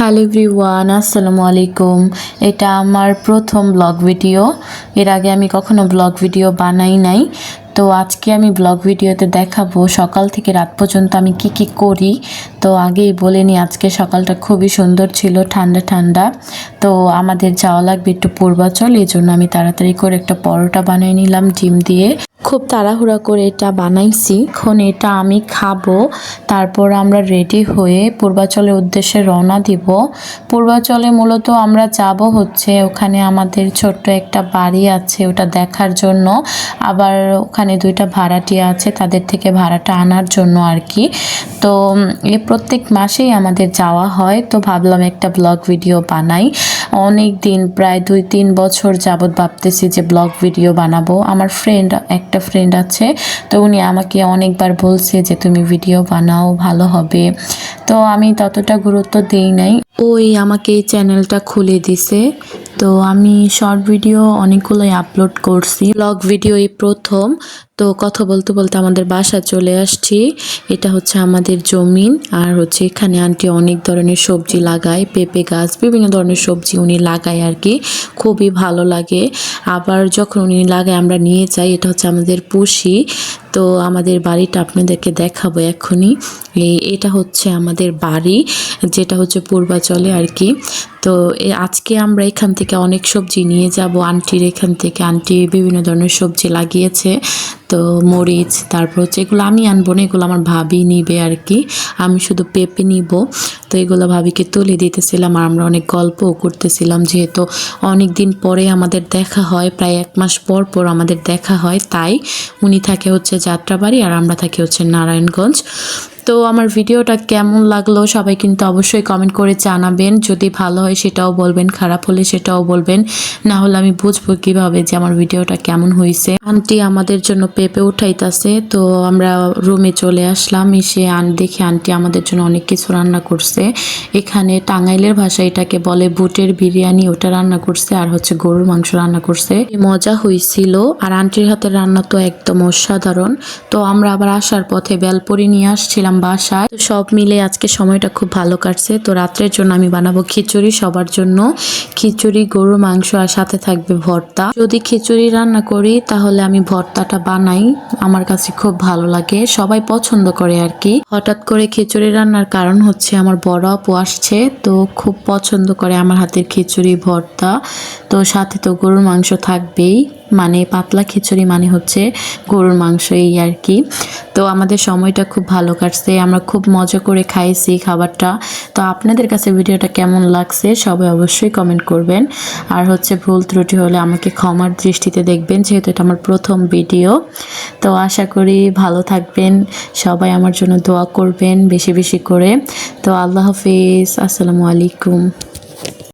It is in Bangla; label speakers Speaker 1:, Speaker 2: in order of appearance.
Speaker 1: হ্যালো এভরিওয়ান আসসালামু আলাইকুম এটা আমার প্রথম ব্লগ ভিডিও এর আগে আমি কখনো ব্লগ ভিডিও বানাই নাই। তো আজকে আমি ব্লগ ভিডিওতে দেখাবো সকাল থেকে রাত পর্যন্ত আমি কি কি করি। তো আগেই বলে নিই, আজকে সকালটা খুবই সুন্দর ছিল, ঠান্ডা ঠান্ডা। তো আমাদের যাওয়া লাগবে একটু পূর্বাচল এই জন্য আমি তাড়াতাড়ি করে একটা পরোটা বানিয়ে নিলাম, ডিম দিয়ে। খুব তাড়াহুড়া করে এটা বানাইছি। এখন এটা আমি খাব, তারপর আমরা রেডি হয়ে পূর্বাচলের উদ্দেশ্যে রওনা দিব। পূর্বাচলে মূলত আমরা যাব হচ্ছে ওখানে আমাদের ছোট্ট একটা বাড়ি আছে, ওটা দেখার জন্য। আবার ওখানে দুইটা ভাড়াটিয়া আছে, তাদের থেকে ভাড়াটা আনার জন্য আর কি তো এ প্রত্যেক মাসেই আমাদের যাওয়া হয়। তো ভাবলাম একটা ব্লগ ভিডিও বানাই। অনেক দিন প্রায় দুই তিন বছর যাবৎ ভাবতেছি যে ব্লগ ভিডিও বানাবো। আমার ফ্রেন্ড একটা ফ্রেন্ড আছে, তো উনি আমাকে অনেকবার বলছে যে তুমি ভিডিও বানাও, ভালো হবে। তো আমি ততটা গুরুত্ব দেই নাই। ওই আমাকে চ্যানেলটা খুলে দিছে। তো আমি শর্ট ভিডিও অনেকগুলোই আপলোড করছি। ব্লগ ভিডিও এই প্রথম। তো কথা বলতে বলতে আমাদের বাসা চলে আসছি। এটা হচ্ছে আমাদের জমিন। আর হচ্ছে এখানে আন্টি অনেক ধরনের সবজি লাগায়, পেঁপে গাছ, বিভিন্ন ধরনের সবজি উনি লাগায় আর কি। খুবই ভালো লাগে। আবার যখন উনি লাগায়, আমরা নিয়ে যাই। এটা হচ্ছে আমাদের পুষি। তো আমাদের বাড়িটা আপনাদেরকে দেখাবো এখনই এটা হচ্ছে আমাদের বাড়ি, যেটা হচ্ছে পূর্বাচলে আর কি। তো আজকে আমরা এখান থেকে অনেক সবজি নিয়ে যাব। আন্টির এখান থেকে। আন্টি বিভিন্ন ধরনের সবজি লাগিয়েছে। তো মরিচ, তারপর হচ্ছে এগুলো আমি আনব না, এগুলো আমার ভাবি নিবে আর কি। আমি শুধু পেঁপে নিব। তো এগুলো ভাবিকে তুলে দিতেছিলাম আর আমরা অনেক গল্পও করতেছিলাম যেহেতু অনেক দিন পরে আমাদের দেখা হয়, প্রায় এক মাস পর পর আমাদের দেখা হয়। তাই উনি থাকে হচ্ছে যাত্রাবাড়ি আর আমরা থাকি হচ্ছে নারায়ণগঞ্জ। তো আমার ভিডিওটা কেমন লাগল সবাই কিন্তু অবশ্যই কমেন্ট করে জানাবেন। যদি ভালো হয় সেটাও বলবেন, খারাপ হলে সেটাও বলবেন। না হলে আমি বুঝব কীভাবে যে আমার ভিডিওটা কেমন হয়েছে আন্টি আমাদের জন্য পেঁপে উঠাইতেছে, তো আমরা রুমে চলে আসলাম। এসে আন, দেখি আন্টি আমাদের জন্য অনেক কিছু রান্না করছে। এখানে টাঙ্গাইলের ভাষায় এটাকে বলে বুটের বিরিয়ানি, ওটা রান্না করছে আর হচ্ছে গরুর মাংস রান্না করছে। মজা হয়েছিল আর আন্টির হাতের রান্না তো একদম অসাধারণ। তো আমরা আবার আসার পথে বেলপুরি নিয়ে আসছিলাম বাসায়। তো সব মিলে আজকে সময়টা খুব ভালো কাটছে। তো রাত্রের জন্য আমি বানাবো খিচুড়ি। সবার জন্য খিচুড়ি, গরুর মাংস আর সাথে থাকবে ভর্তা। যদি খিচুড়ি রান্না করি, তাহলে আমি ভর্তাটা বানাই। আমার কাছে খুব ভালো লাগে। সবাই পছন্দ করে আর কি। হঠাৎ করে খিচুড়ি রান্নার কারণ হচ্ছে আমার বড় আপু আসছে, তো খুব পছন্দ করে আমার হাতের খিচুড়ি, ভর্তা। তো সাথে তো গরুর মাংস থাকবেই। মানে পাতলা খিচুড়ি মানে হচ্ছে গরুর মাংস এই আর কি। তো আমাদের সময়টা খুব ভালো কাটছে, আমরা খুব মজা করে খাইছি খাবারটা। তো আপনাদের কাছে ভিডিওটা কেমন লাগছে সবাই অবশ্যই কমেন্ট করবেন। আর হচ্ছে ভুল ত্রুটি হলে আমাকে ক্ষমার দৃষ্টিতে দেখবেন, যেহেতু এটা আমার প্রথম ভিডিও। তো আশা করি ভালো থাকবেন, সবাই আমার জন্য দোয়া করবেন বেশি বেশি করে। তো আল্লাহ হাফিজ, আসসালামু আলাইকুম।